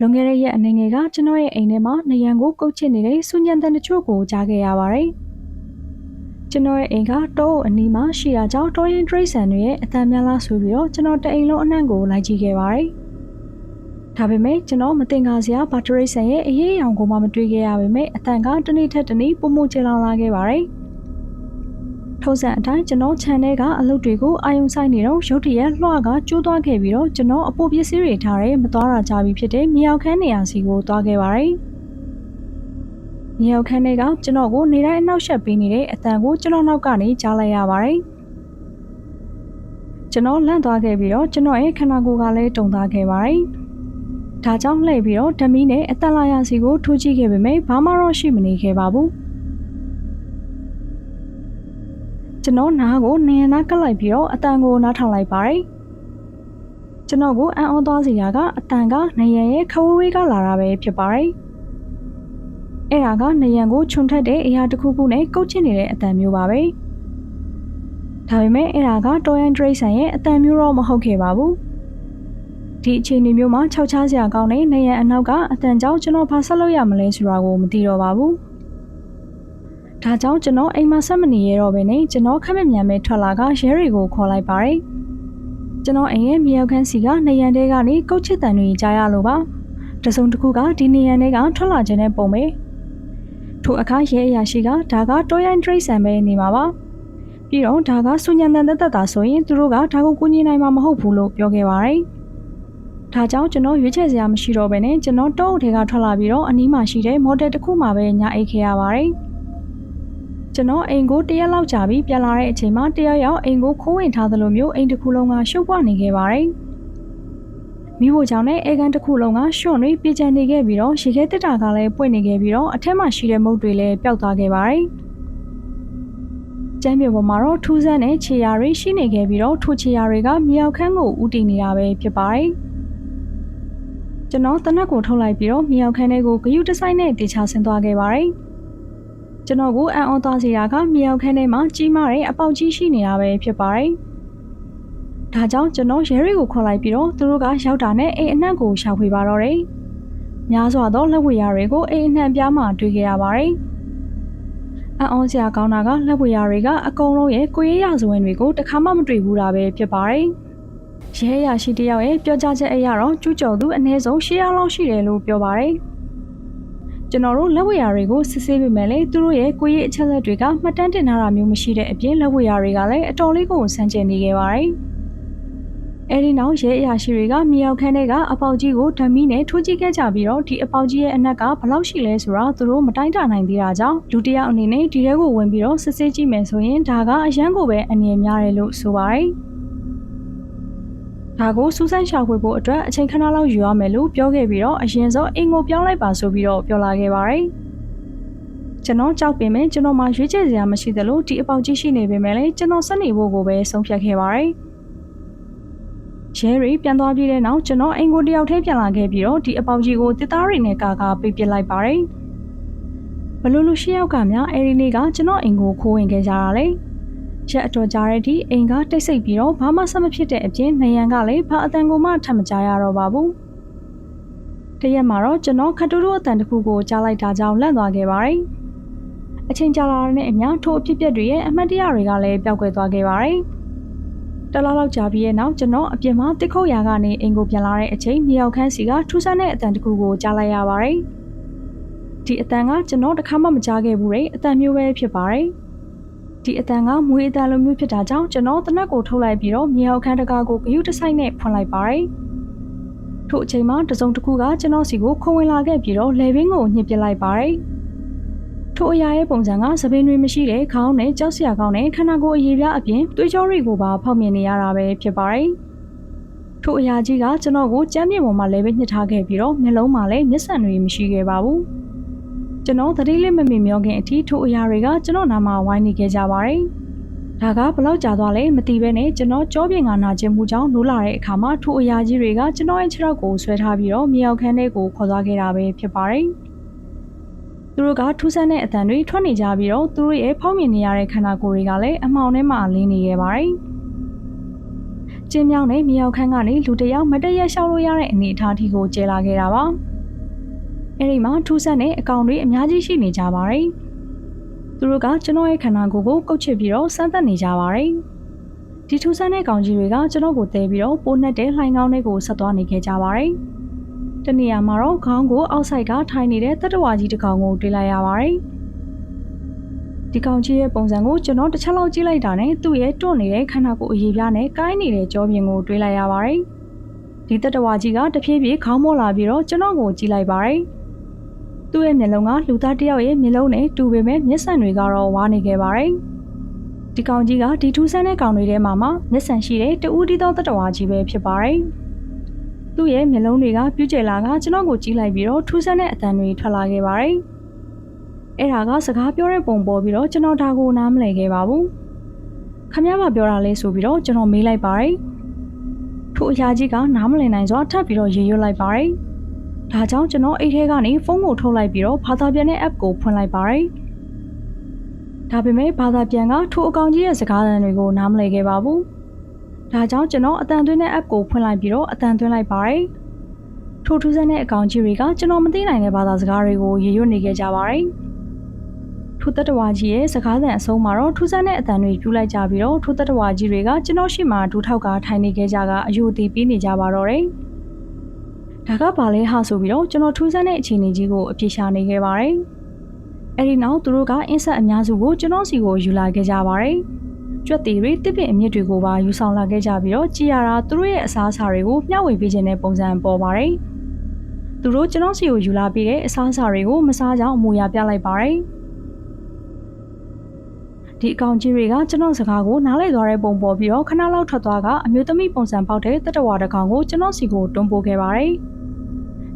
လွန်ခဲ့တဲ့ရက်အနေငယ်ကကျွန်တော်ရဲ့အိမ်ထဲမှာနယံကိုကုတ်ချစ်နေတဲ့စူညံတန်တချို့ကိုကြားခဲ့ရပါတယ်။ကျွန်တော်ရဲ့အိမ်ကတောအုပ်အနီးမှာရှိတာကြောင့်တောရင်ဒရိတ်ဆန်တွေရဲ့အတန်များလားဆိုပြီးတော့ကျွန်တော်တအိမ်လုံးအနှံ့ကိုလိုက်ကြည့်ခဲ့ပါတယ်။ဒါပေမဲ့ကျွန်တော်မတင်ကားစရာဘာဒရိတ်ဆန်ရဲ့အရေးအယောင်ကိုမှမတွေ့ခဲ့ရပေမဲ့အတန်ကတစ်နေ့ထက်တစ်နေ့ပုံမှုကျလောင်လာခဲ့ပါတယ်။ ထုံးစံအတိုင်းကျွန်တော် channel ကအလုပ်တွေကိုအာယုံဆိုင်နေတော့ရုတ်တရက်လွှကကျိုးသွားခဲ့ပြီးတော့ကျွန်တော်အပိုပစ္စည်းတွေထားရဲမသွားတာကြပြီဖြစ်တဲ့မြေအောင်ခန်းနေရာစီကိုသွားခဲ့ပါတယ်။မြေအောင်ခန်းတွေကကျွန်တော်ကိုနေတိုင်းအနောက်ရှက်ပေးနေတဲ့အတန်ကိုကျွန်တော်နောက်ကနေကြားလိုက်ရပါတယ်။ကျွန်တော်လန့်သွားခဲ့ပြီးတော့ကျွန်တော်ရဲ့ခန္ဓာကိုယ်ကလည်းတုန်သွားခဲ့ပါတယ်။ဒါကြောင့်လှည့်ပြီးတော့ဓမီနဲ့အသက်လာရစီကိုထိုးကြည့်ခဲ့ပေမဲ့ဘာမှတော့ရှိမနေခဲ့ပါဘူး။ ကျွန်တော်နားကိုနေရနာကပ်လိုက်ပြီးတော့အတန်ကိုနားထောင်လိုက်ပါတယ်။ကျွန်တော်ကိုအံ့ဩသွားစေတာကအတန်ကနေရန်ရဲ့ခဝေးဝေးကလာတာပဲဖြစ်ပါတယ်။အဲ့ဒါကနေရန်ကိုခြုံထက်တဲ့အရာတစ်ခုခုနဲ့ကုတ်ချစ်နေတဲ့အတန်မျိုးပါပဲ။ဒါပေမဲ့အဲ့ဒါကတော်ရန်ဒရိတ်ဆန်ရဲ့အတန်မျိုးတော့မဟုတ်ခဲ့ပါဘူး။ဒီအခြေအနေမျိုးမှာခြောက်ချားစရာကောင်းတဲ့နေရန်အနောက်ကအတန်ကြောင့်ကျွန်တော်ဘာဆက်လုပ်ရမလဲဆိုတာကိုမသိတော့ပါဘူး။ ဒါကြောင့်ကျွန်တော်အိမ်မှာဆက်မနေရတော့ဘဲနဲ့ကျွန်တော်ခက်မမြန်မဲ့ထွက်လာကရဲတွေကိုခေါ်လိုက်ပါတယ်။ကျွန်တော်အိမ်ရဲ့မြေရောက်ခန်းစီကနေရန်တဲကနေကုတ်ချစ်တန်တွေကြားရလို့ပါ။တစုံတစ်ခုကဒီနေရန်ထဲကထွက်လာခြင်းနဲ့ပုံပဲ။ထိုအခါရဲအရာရှိကဒါကတောရိုင်းဒရိတ်ဆန်ပဲနေမှာပါ။ပြီးတော့ဒါကဆူညံတန်သက်သက်တာဆိုရင်သူတို့ကဒါကိုကူညီနိုင်မှာမဟုတ်ဘူးလို့ပြောခဲ့ပါတယ်။ဒါကြောင့်ကျွန်တော်ရွေးချယ်စရာမရှိတော့ဘဲနဲ့ကျွန်တော်တောအုပ်ထဲကထွက်လာပြီးတော့အနီးမှာရှိတဲ့မော်ဒယ်တစ်ခုမှပဲညာအိတ်ခဲ့ရပါတယ်။ ကျွန်တော်အိမ်ကိုတရက်လောက်ကြာပြီးပြန်လာတဲ့အချိန်မှာတရက်ရောက်အိမ်ကိုခိုးဝင်ထားသလိုမျိုးအိမ်တစ်ခုလုံးကရှုပ်ပွားနေခဲ့ပါတယ်။မိဖို့ကြောင့်လည်းအေကန်တစ်ခုလုံးကရှွန့်တွေပြေကျန်နေခဲ့ပြီးတော့ရေခဲတက်တာကလည်းပွင့်နေခဲ့ပြီးတော့အထက်မှာရှိတဲ့မုတ်တွေလည်းပျောက်သွားခဲ့ပါတယ်။ကျမ်းမြေပေါ်မှာတော့ထူးဆန်းတဲ့ခြေရာတွေရှိနေခဲ့ပြီးတော့ထိုခြေရာတွေကမြေအောက်ခန်းကိုဥတည်နေတာပဲဖြစ်ပါတယ်။ကျွန်တော်တနက်ကိုထုတ်လိုက်ပြီးတော့မြေအောက်ခန်းထဲကိုဂယုတဆိုင်နဲ့တေချာဆင်းသွားခဲ့ပါတယ်။ ကျွန်တော်ကိုအံ့ဩသွားစေတာကမြေအောင်ခန်းထဲမှာကြီးမားတဲ့အပေါက်ကြီးရှိနေတာပဲဖြစ်ပါတယ်။ဒါကြောင့်ကျွန်တော်ရဲတွေကိုခေါ်လိုက်ပြီးတော့သူတို့ကရောက်တာနဲ့အိမ်အနှံ့ကိုရှာဖွေပါတော့တယ်။များစွာသောလက်ဝဲရတွေကိုအိမ်အနှံ့ပြားမှတွေ့ခဲ့ရပါတယ်။အံ့ဩစရာကောင်းတာကလက်ဝဲရတွေကအကုန်လုံးရဲ့ကိုရေးရဇဝင်တွေကိုတခါမှမတွေ့ဘူးတာပဲဖြစ်ပါတယ်။ရဲရရှိတယောက်ရဲ့ပြောကြားချက်အရတော့ကျူးကျော်သူအနည်းဆုံး၈ယောက်လောက်ရှိတယ်လို့ပြောပါတယ်။ ကျွန်တော်တို့လက်ဝဲရာတွေကိုစစ်ဆေးပေးမယ်လေသူတို့ရဲ့ကိုရည်အချက်လက်တွေကမှတ်တမ်းတင်ထားတာမျိုးမရှိတဲ့အပြင်လက်ဝဲရာတွေကလည်းအတော်လေးကိုစမ်းကျင်နေခဲ့ပါတယ်။အဲဒီနောက်ရဲအရာရှိတွေကမြေရောက်ခန်းထဲကအပေါက်ကြီးကိုဓမီနဲ့ထိုးကြည့်ခဲ့ကြပြီးတော့ဒီအပေါက်ကြီးရဲ့အနက်ကဘလောက်ရှိလဲဆိုတာသူတို့မတိုင်းတာနိုင်သေးတာကြောင့်လူတယောက်အနေနဲ့ဒီထဲကိုဝင်ပြီးတော့စစ်ဆေးကြည့်မယ်ဆိုရင်ဒါကအရန်ကိုပဲအနေများတယ်လို့ဆိုပါတယ်။ ဒါကိုစူးစမ်းရှာဖွေဖို့အတွက်အချိန်ခဏလောက်ယူရမယ်လို့ပြောခဲ့ပြီးတော့အရင်ဆုံးအင်ကိုပြောင်းလိုက်ပါဆိုပြီးတော့ပြောလာခဲ့ပါတယ်။ကျွန်တော်ကြောက်ပင်မဲ့ကျွန်တော်မှရွေးချယ်စရာမရှိသလိုဒီအပေါက်ကြီးရှိနေပေမဲ့လည်းကျွန်တော်ဆက်နေဖို့ကိုပဲဆုံးဖြတ်ခဲ့ပါတယ်။ရဲရီပြန်သွားပြီးတဲ့နောက်ကျွန်တော်အင်ကိုတယောက်တည်းပြန်လာခဲ့ပြီးတော့ဒီအပေါက်ကြီးကိုတစ်သားရီနဲ့ကာကာပိတ်ပစ်လိုက်ပါတယ်။ဘလို့လူရှိယောက်ကများအဲဒီနေ့ကကျွန်တော်အင်ကိုခိုးဝင်ခဲ့ကြတာလေ။ ရက်အတော်ကြာတဲ့အထိအိမ်ကတိတ်ဆိတ်ပြီးတော့ဘာမှဆက်မဖြစ်တဲ့အပြင်နေရန်ကလည်းဘာအတန်ကိုမှထပ်မကြရတော့ပါဘူး။တရက်မှာတော့ကျွန်တော်ခတူတူအတန်တစ်ခုကိုကြားလိုက်တာကြောင့်လန့်သွားခဲ့ပါတယ်။အချိန်ကြာလာတဲ့အမျှထိုအဖြစ်အပျက်တွေရဲ့အမှတ်တရတွေကလည်းပျောက်ကွယ်သွားခဲ့ပါတယ်။တလားလောက်ကြာပြီးရဲ့နောက်ကျွန်တော်အပြင်မှာတစ်ခုတ်ရာကနေအိမ်ကိုပြန်လာတဲ့အချိန်မြေအောင်ခန်းစီကထူးဆန်းတဲ့အတန်တစ်ခုကိုကြားလိုက်ရပါတယ်။ဒီအတန်ကကျွန်တော်တခါမှမကြားခဲ့ဘူးတဲ့အတန်မျိုးပဲဖြစ်ပါတယ်။ ဒီအတန်ကမွေးအတန်လိုမျိုးဖြစ်တာကြောင့်ကျွန်တော်တနက်ကိုထုတ်လိုက်ပြီးတော့မြေအောင်ခန်းတကာကိုဂယုတဆိုင်နဲ့ဖွင့်လိုက်ပါတယ်။ထို့အချိန်မှာတစုံတစ်ခုကကျွန်တော်စီကိုခုံဝင်လာခဲ့ပြီးတော့လေဘင်းကိုညှစ်ပစ်လိုက်ပါတယ်။ထို့အရာရဲ့ပုံစံကသပင်းတွေမရှိတဲ့ခေါင်းနဲ့ကြောက်စရာကောင်းတဲ့ခန္ဓာကိုယ်အရေးပြားအပြင်သွေးကြောတွေကိုပါဖောက်မြင်နေရတာပဲဖြစ်ပါတယ်။ထို့အရာကြီးကကျွန်တော်ကိုကြမ်းပြင်ပေါ်မှာလဲပဲညှစ်ထားခဲ့ပြီးတော့မျက်လုံးမှာလည်းမျက်စံတွေမရှိခဲ့ပါဘူး။ ကျွန်တော်သတိလေးမမေ့မျောခင်အထိထိုအရာတွေကကျွန်တော်နာမှာဝိုင်းနေခဲ့ကြပါတယ်။ဒါကဘလောက်ကြာသွားလဲမသိဘဲနဲ့ကျွန်တော်ကြောပြင်ကနာကျင်မှုကြောင့်နိုးလာတဲ့အခါမှာထိုအရာကြီးတွေကကျွန်တော်ရဲ့ခြေထောက်ကိုဆွဲထားပြီးတော့မြေအောင်ခန်းထဲကိုခေါ်သွားခဲ့တာပဲဖြစ်ပါတယ်။သူတို့ကထူးဆန်းတဲ့အတန်တွေထွက်နေကြပြီးတော့သူတို့ရဲ့ဖောက်မြင်နေရတဲ့ခန္ဓာကိုယ်တွေကလည်းအမှောင်ထဲမှာလင်းနေခဲ့ပါတယ်။ကျင်းမြောင်းနဲ့မြေအောင်ခန်းကနေလူတယောက်မတရက်လျှောက်လို့ရတဲ့အနေအထားထိကိုကျဲလာခဲ့တာပါ။ အဲဒီမှာထူးဆန်းတဲ့အကောင်တွေအများကြီးရှိနေကြပါတယ်သူတို့ကကျွန်တော်ရဲ့ခန္ဓာကိုယ်ကိုကုတ်ချစ်ပြီးတော့စမ်းသပ်နေကြပါတယ်ဒီထူးဆန်းတဲ့ကောင်ကြီးတွေကကျွန်တော်ကိုတဲပြီးတော့ပိုးနှက်တဲ့လှိုင်းကောင်းတွေကိုဆက်သွားနေခဲ့ကြပါတယ်တနေရာမှာတော့ခေါင်းကိုအောက်ဆိုင်ကထိုင်နေတဲ့တတဝါကြီးတစ်ကောင်ကိုတွေ့လိုက်ရပါတယ်ဒီကောင်ကြီးရဲ့ပုံစံကိုကျွန်တော်တစ်ချက်လောက်ကြည့်လိုက်တာနဲ့သူ့ရဲ့တွန့်နေတဲ့ခန္ဓာကိုယ်အရေးပြားနဲ့ကိုင်းနေတဲ့ကြောပြင်ကိုတွေ့လိုက်ရပါတယ်ဒီတတဝါကြီးကတဖြည်းဖြည်းခေါင်းမော့လာပြီးတော့ကျွန်တော်ကိုကြည့်လိုက်ပါတယ် သူ့ရဲ့မျက်လုံးကလူသားတစ်ယောက်ရဲ့မျက်လုံးနဲ့တူပေမဲ့မျက်စံတွေကတော့ဝါနေခဲ့ပါတယ်ဒီကောင်ကြီးကဒီထူးဆန်းတဲ့ကောင်တွေထဲမှာမှမျက်စံရှိတဲ့တူးတီသောတတဝါကြီးပဲဖြစ်ပါတယ်သူ့ရဲ့မျက်လုံးတွေကပြူးကျလာကကျွန်တော်ကိုကြည့်လိုက်ပြီးတော့ထူးဆန်းတဲ့အသံတွေထွက်လာခဲ့ပါတယ်အဲ့ဒါကစကားပြောတဲ့ပုံပေါ်ပြီးတော့ကျွန်တော်ဒါကိုနားမလည်ခဲ့ပါဘူးခမရမပြောတာလဲဆိုပြီးတော့ကျွန်တော်မေးလိုက်ပါတယ်ထို့အရာကြီးကနားမလည်နိုင်စွာထပ်ပြီးတော့ရေရွတ်လိုက်ပါတယ် ဒါကြောင့်ကျွန်တော်အိတ်ထဲကနေဖုန်းကိုထုတ်လိုက်ပြီးတော့ဘာသာပြန်တဲ့ app ကိုဖွင့်လိုက်ပါတယ်ဒါပေမဲ့ဘာသာပြန်ကထိုအကောင်ကြီးရဲ့စကားသံတွေကိုနားမလည်ခဲ့ပါဘူးဒါကြောင့်ကျွန်တော်အတန်သွင်းတဲ့ app ကိုဖွင့်လိုက်ပြီးတော့အတန်သွင်းလိုက်ပါတယ်ထိုထူးဆန်းတဲ့အကောင်ကြီးတွေကကျွန်တော်မသိနိုင်တဲ့ဘာသာစကားတွေကိုရေရွတ်နေခဲ့ကြပါတယ်ထိုတတဝါကြီးရဲ့စကားသံအဆုံးမှာတော့ထူးဆန်းတဲ့အတန်တွေပြူလိုက်ကြပြီးတော့ထိုတတဝါကြီးတွေကကျွန်တော်ရှိမှဒူထောက်ကထိုင်နေခဲ့ကြကအယုတီပေးနေကြပါတော့တယ် ဒါကဘာလဲဟာဆိုပြီးတော့ကျွန်တော်ထူးဆန်းတဲ့အခြေအနေကြီးကိုအပြေရှာနေခဲ့ပါတယ်အဲ့ဒီနောက်သူတို့ကအင်းဆက်အများစုကိုကျွန်တော်စီကိုယူလာခဲ့ကြပါတယ်ကြွက်တီတွေတစ်ပင်အမြင့်တွေကိုပါယူဆောင်လာခဲ့ကြပြီးတော့ကြည်ရတာသူတို့ရဲ့အစားအစာတွေကိုမျှဝေပေးခြင်းတဲ့ပုံစံပေါ်ပါတယ်သူတို့ကျွန်တော်စီကိုယူလာပြီးတဲ့အစားအစာတွေကိုမစားကြအောင်အမူအရာပြလိုက်ပါတယ်ဒီအကောင်ကြီးတွေကကျွန်တော်စကားကိုနားလည်သွားတဲ့ပုံပေါ်ပြီးတော့ခဏလောက်ထွက်သွားကအမျိုးသမီးပုံစံပေါက်တဲ့တတဝါတကောင်ကိုကျွန်တော်စီကိုတွန်းပို့ခဲ့ပါတယ်။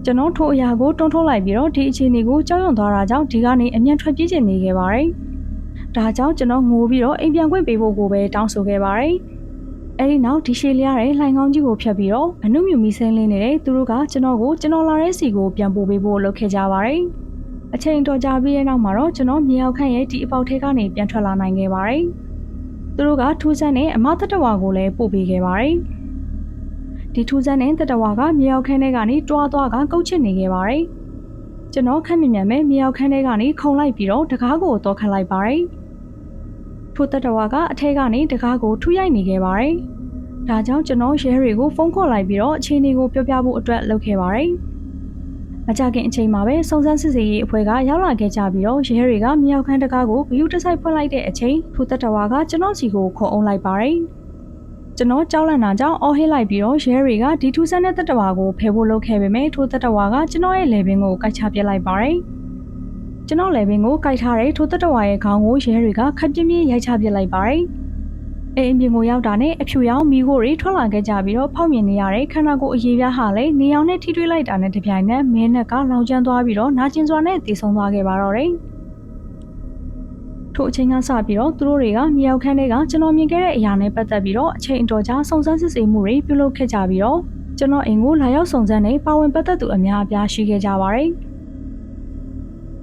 ကျွန်တော်ထိုအရာကိုတွန်းထုတ်လိုက်ပြီးတော့ဒီအခြေအနေကိုကြောက်ရွံ့သွားတာကြောင့်ဒီကနေအမြန်ထွက်ပြေးချင်နေခဲ့ပါတယ်။ဒါကြောင့်ကျွန်တော်ငိုပြီးတော့အိမ်ပြန်ခွင့်ပေးဖို့ကိုပဲတောင်းဆိုခဲ့ပါတယ်။အဲဒီနောက်ဒီရှေလျားတဲ့လှိုင်ကောင်းကြီးကိုဖျက်ပြီးတော့အနုမြူမီဆင်းလင်းနေတဲ့သူတို့ကကျွန်တော်ကိုကျွန်တော်လာတဲ့စီကိုပြန်ပို့ပေးဖို့လုပ်ခဲ့ကြပါတယ်။အချိန်တော်ကြာပြီးတဲ့နောက်မှာတော့ကျွန်တော်မြေအောင်ခန့်ရဲ့ဒီအပေါက်ထဲကနေပြန်ထွက်လာနိုင်ခဲ့ပါတယ်။သူတို့ကထူးဆန်းနဲ့အမတတဝါကိုလည်းပို့ပေးခဲ့ပါတယ်။ ဒီထူးဆန်းနဲ့တတဝါကမြေအောင်ခန့်ထဲကနေတွားသွားကကုတ်ချစ်နေခဲ့ပါတယ်။ကျွန်တော်ခက်မြင်မြန်မဲ့မြေအောင်ခန့်ထဲကနေခုံလိုက်ပြီးတော့တကားကိုတော့ခတ်လိုက်ပါတယ်။ထိုတတဝါကအထဲကနေတကားကိုထူရိုက်နေခဲ့ပါတယ်။ဒါကြောင့်ကျွန်တော်ရဲတွေကိုဖုန်းခေါ်လိုက်ပြီးတော့အခြေအနေကိုပြောပြဖို့အတွက်လုပ်ခဲ့ပါတယ်။မကြခင်အချိန်မှာပဲစုံစမ်းစစ်ဆေးရေးအဖွဲ့ကရောက်လာခဲ့ကြပြီးတော့ရဲတွေကမြောက်ခန်းတကားကိုဂယုတစိုက်ဖွင့်လိုက်တဲ့အချိန်ထူသက်တော်ကကျွန်တော်စီကိုခုံအောင်လိုက်ပါတယ်။ ကျွန်တော်ကြောက်လန့်တာကြောင့်အော်ဟစ်လိုက်ပြီးတော့ရဲတွေကဒီထူဆန်းတဲ့သက်တော်ကိုဖယ်ဖို့လုပ်ခဲ့ပေမဲ့ထိုသက်တော်ကကျွန်တော်ရဲ့လေပင်ကိုကိုက်ချပြစ်လိုက်ပါတယ်။ကျွန်တော်လေပင်ကိုကိုက်ထားတဲ့ထိုသက်တော်ရဲ့ခေါင်းကိုရဲတွေကခက်ပြင်းပြင်းရိုက်ချပြစ်လိုက်ပါတယ်။အိမ်ပြင်ကိုရောက်တာနဲ့အဖြူရောင်မိခိုးတွေထွက်လာခဲ့ကြပြီးတော့ဖောက်မြင်နေရတဲ့ခန္ဓာကိုယ်အရေးပြားဟာလည်းနေအောင်နဲ့ထိတွေ့လိုက်တာနဲ့တပြိုင်နက်မဲနက်ကလောင်ကျွမ်းသွားပြီးတော့နာကျင်စွာနဲ့တည်ဆုံသွားခဲ့ပါတော့တယ် ထို့အချိန်ကစပြီးတော့သူတို့တွေကမြေရောက်ခန်းတွေကကျွန်တော်မြင်ခဲ့တဲ့အရာနဲ့ပတ်သက်ပြီးတော့အချိန်အတော်ကြာစုံစမ်းစစ်ဆေးမှုတွေပြုလုပ်ခဲ့ကြပြီးတော့ကျွန်တော်အိမ်ကိုလာရောက်စုံစမ်းနေပါဝင်ပတ်သက်သူအများအပြားရှိခဲ့ကြပါတယ်။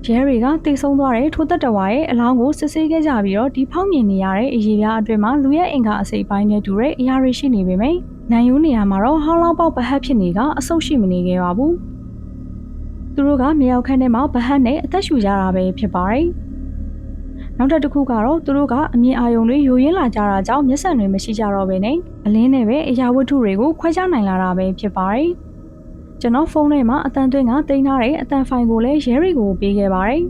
ရဲတွေကတိတ်ဆုံးသွားတဲ့ထိုသက်တဝါရဲ့အလောင်းကိုစစ်ဆေးခဲ့ကြပြီးတော့ဒီဖောက်မြင်နေရတဲ့အရေးပြားအတွင်းမှာလူရဲ့အင်္ဂါအစိပ်ပိုင်းနဲ့တူတဲ့အရာတွေရှိနေပေမယ့်နိုင်ယူနေရမှာတော့ဟောင်းလောင်းပေါက်ပဟတ်ဖြစ်နေကအဆုတ်ရှိမနေခဲ့ပါဘူး။သူတို့ကမြေရောက်ခန်းထဲမှာဗဟတ်နဲ့အသက်ရှူကြတာပဲဖြစ်ပါတယ်။ နောက်တစ်ခုကတော့သူတို့ကအမြင်အာရုံတွေယိုရင်းလာကြတာကြောင့်မျက်စံတွေမရှိကြတော့ဘဲနဲ့အလင်းနဲ့ပဲအရာဝတ္ထုတွေကိုခွဲခြားနိုင်လာတာပဲဖြစ်ပါတယ်။ကျွန်တော်ဖုန်းထဲမှာအတန်သွင်းကတင်ထားတဲ့အတန်ဖိုင်ကိုလည်းရဲရီကိုပေးခဲ့ပါတယ်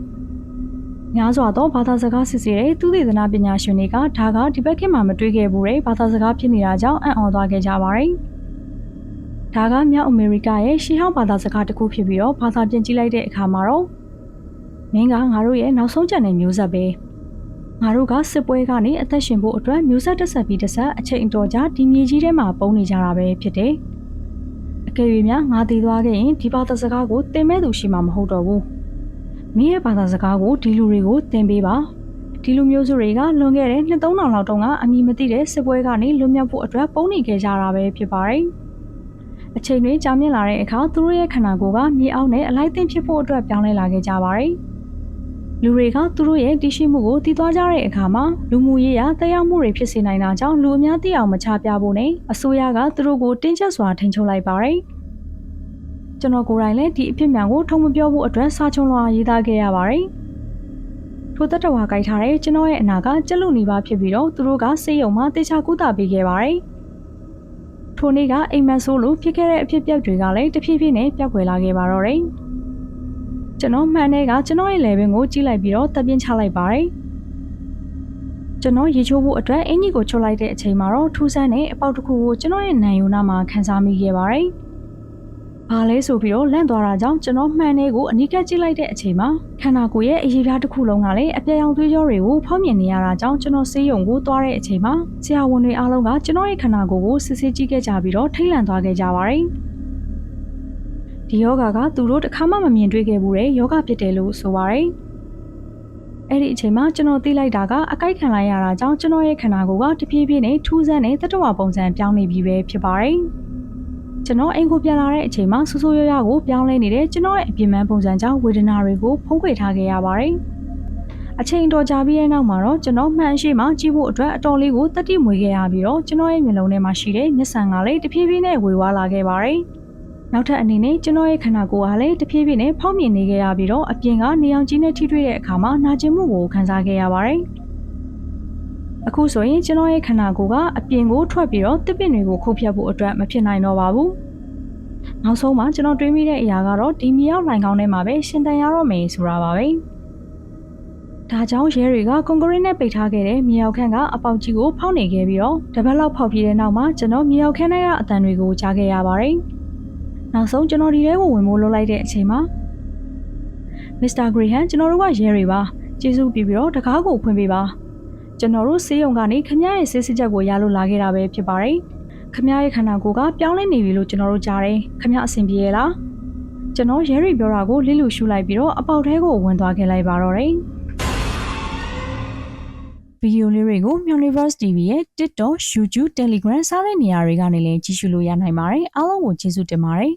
။များစွာသောဘာသာစကားစစ်ဆေးတဲ့သူသေသနာပညာရှင်တွေကဒါကဒီဘက်ခေတ်မှာမတွေ့ခဲ့ဘူးတဲ့ဘာသာစကားဖြစ်နေတာကြောင့်အံ့ဩသွားခဲ့ကြပါတယ်။ဒါကမြောက်အမေရိကရဲ့ရှီဟောင်းဘာသာစကားတစ်ခုဖြစ်ပြီးတော့ဘာသာပြင်ကြည့်လိုက်တဲ့အခါမှာတော့မင်းကငါတို့ရဲ့နောက်ဆုံးကြံတဲ့မျိုးဆက်ပဲ။ ငါတို့ကစစ်ပွဲကနေအသက်ရှင်ဖို့အတွက်မျိုးဆက်တစ်ဆက်ပြီးတစ်ဆက်အချိန်အတော်ကြာဒီမြေကြီးထဲမှာပုံနေကြတာပဲဖြစ်တယ်။အကယ်၍များငါတည်သွားခဲ့ရင်ဒီဘာသာစကားကိုသင်မဲ့သူရှိမှာမဟုတ်တော့ဘူးမင်းရဲ့ဘာသာစကားကိုဒီလူတွေကိုသင်ပေးပါဒီလူမျိုးစုတွေကလွန်ခဲ့တဲ့နှစ်သုံးလောက်တုန်းကအမည်မသိတဲ့စစ်ပွဲကနေလွတ်မြောက်ဖို့အတွက်ပုံနေခဲ့ကြတာပဲဖြစ်ပါတယ်အချိန်တွေကြာမြင့်လာတဲ့အခါသူတို့ရဲ့ခန္ဓာကိုယ်ကမြေအောက်နဲ့အလိုက်သင့်ဖြစ်ဖို့အတွက်ပြောင်းလဲလာခဲ့ကြပါတယ် လူတွေကသူတို့ရဲ့တည်ရှိမှုကိုတည်သွားကြတဲ့အခါမှာလူမှုရေးရာတရားမှုတွေဖြစ်စေနိုင်တာကြောင့်လူအများသိအောင်မချပြဖို့နဲ့အစိုးရကသူတို့ကိုတင်းကျပ်စွာထိန်းချုပ်လိုက်ပါတယ်။ကျွန်တော်ကိုယ်တိုင်လည်းဒီအဖြစ်မြန်ကိုထုံမပြောဖို့အတွက်စာချုံလွှာရေးသားခဲ့ရပါတယ်ထိုသက်တော်ဟာကြိုက်ထားတဲ့ကျွန်တော်ရဲ့အနာကကြက်လူနေပါဖြစ်ပြီးတော့သူတို့ကစေယုံမှာတေချာကုသပေးခဲ့ပါတယ်ထိုနေ့ကအိမ်မက်ဆိုးလို့ဖြစ်ခဲ့တဲ့အဖြစ်အပျက်တွေကလည်းတဖြည်းဖြည်းနဲ့ပြောက်ွယ်လာခဲ့ပါတော့တယ် ကျွန်တော်မှန်တဲ့ကကျွန်တော်ရဲ့ level ကိုကြီးလိုက်ပြီးတော့တပ်ပြင်းချလိုက်ပါတယ်ကျွန်တော်ရေချိုးဖို့အတွက်အင်ကြီးကိုချုပ်လိုက်တဲ့အချိန်မှာတော့ထူးဆန်းတဲ့အပေါက်တစ်ခုကိုကျွန်တော်ရဲ့နံယုံနာမှာခန်းစားမိခဲ့ပါတယ်။ဘာလဲဆိုပြီးတော့လန့်သွားတာကြောင့်ကျွန်တော်မှန်တဲ့ကိုအနီးကပ်ကြည့်လိုက်တဲ့အချိန်မှာခန္ဓာကိုယ်ရဲ့အရေးပြားတစ်ခုလုံးကလည်းအပြာရောင်သွေးကြောတွေကိုဖောက်မြင်နေရတာကြောင့်ကျွန်တော်ဆေးရုံကိုသွားတဲ့အချိန်မှာဆရာဝန်တွေအားလုံးကကျွန်တော်ရဲ့ခန္ဓာကိုယ်ကိုစစ်ဆေးကြည့်ခဲ့ကြပြီးတော့ထိတ်လန့်သွားခဲ့ကြပါတယ်။ ဒီယောဂါကသူတို့တစ်ခါမှမမြင်တွေ့ခဲ့ဘူးတဲ့ယောဂဖြစ်တယ်လို့ဆိုပါတယ်။အဲ့ဒီအချိန်မှာကျွန်တော်သိလိုက်တာကအကိုက်ခံလိုက်ရတာကြောင့်ကျွန်တော်ရဲ့ခန္ဓာကိုယ်ကတဖြည်းဖြည်းနဲ့ထူးဆန်းတဲ့တတဝပုံစံပြောင်းနေပြီပဲဖြစ်ပါတယ်။ကျွန်တော်အိမ်ကိုပြန်လာတဲ့အချိန်မှာဆူဆူရွရွကိုပြောင်းလဲနေတဲ့ကျွန်တော်ရဲ့အပြင်းပန်းပုံစံကြောင့်ဝေဒနာတွေကိုဖုံးကွယ်ထားခဲ့ရပါတယ်။အချိန်တော်ကြာပြီးတဲ့နောက်မှာတော့ကျွန်တော်မှန်ရှိမှကြည့်ဖို့အတွက်အတော်လေးကိုတတိမွေခဲ့ရပြီးတော့ကျွန်တော်ရဲ့မျက်လုံးထဲမှာရှိတဲ့မျက်စံကလည်းတဖြည်းဖြည်းနဲ့ဝေဝါးလာခဲ့ပါတယ်။ နောက်ထပ်အနေနဲ့ကျွန်တော်ရဲ့ခန္ဓာကိုယ်ဟာလည်းတဖြည်းဖြည်းနဲ့ဖောက်မြင်နေခဲ့ရပြီးတော့အပြင်ကနေအောင်ကြီးနဲ့ထိတွေ့တဲ့အခါမှာနာကျင်မှုကိုခံစားခဲ့ရပါတယ်။အခုဆိုရင်ကျွန်တော်ရဲ့ခန္ဓာကိုယ်ကအပြင်ကိုထွက်ပြီးတော့တစ်ပင်တွေကိုခုတ်ဖြတ်ဖို့အတွက်မဖြစ်နိုင်တော့ပါဘူး။နောက်ဆုံးမှာကျွန်တော်တွေးမိတဲ့အရာကတော့ဒီမြေရောက်လိုင်ကောင်းထဲမှာပဲရှင်တန်ရတော့မယ်ဆိုတာပါပဲ။ဒါကြောင့်ရဲတွေကကွန်ကရစ်နဲ့ပိတ်ထားခဲ့တဲ့မြေရောက်ခန့်ကအပေါက်ကြီးကိုဖောက်နေခဲ့ပြီးတော့တပတ်လောက်ဖောက်ပြီးတဲ့နောက်မှာကျွန်တော်မြေရောက်ခန့်ထဲကအတန်တွေကိုကြားခဲ့ရပါတယ်။ နောက်ဆုံးကျွန်တော်ဒီထဲကိုဝင်ဖို့လုပ်လိုက်တဲ့အချိန်မှာမစ္စတာဂရီဟန်ကျွန်တော်တို့ကရဲတွေပါကျေးဇူးပြုပြီးတော့တကားကိုဖွင့်ပေးပါကျွန်တော်တို့ဆေးရုံကနေခမရရဲ့ဆေးစစ်ချက်ကိုရလို့လာခဲ့တာပဲဖြစ်ပါတယ်ခမရရဲ့ခန္ဓာကိုယ်ကပြောင်းလဲနေပြီလို့ကျွန်တော်တို့ကြားတယ်ခမရအဆင်ပြေရဲ့လားကျွန်တော်ရဲတွေပြောတာကိုလစ်လူရှူလိုက်ပြီးတော့အပေါက်ထဲကိုဝင်သွားခဲ့လိုက်ပါတော့တယ် ဗီဒီယိုလေးတွေကို Universe TV ရဲ့ TikTok, YouTube, Telegram စတဲ့နေရာတွေကနေလည်းကြည့်ရှုလို့ရနိုင်ပါတယ်အားလုံးကိုကျေးဇူးတင်ပါတယ်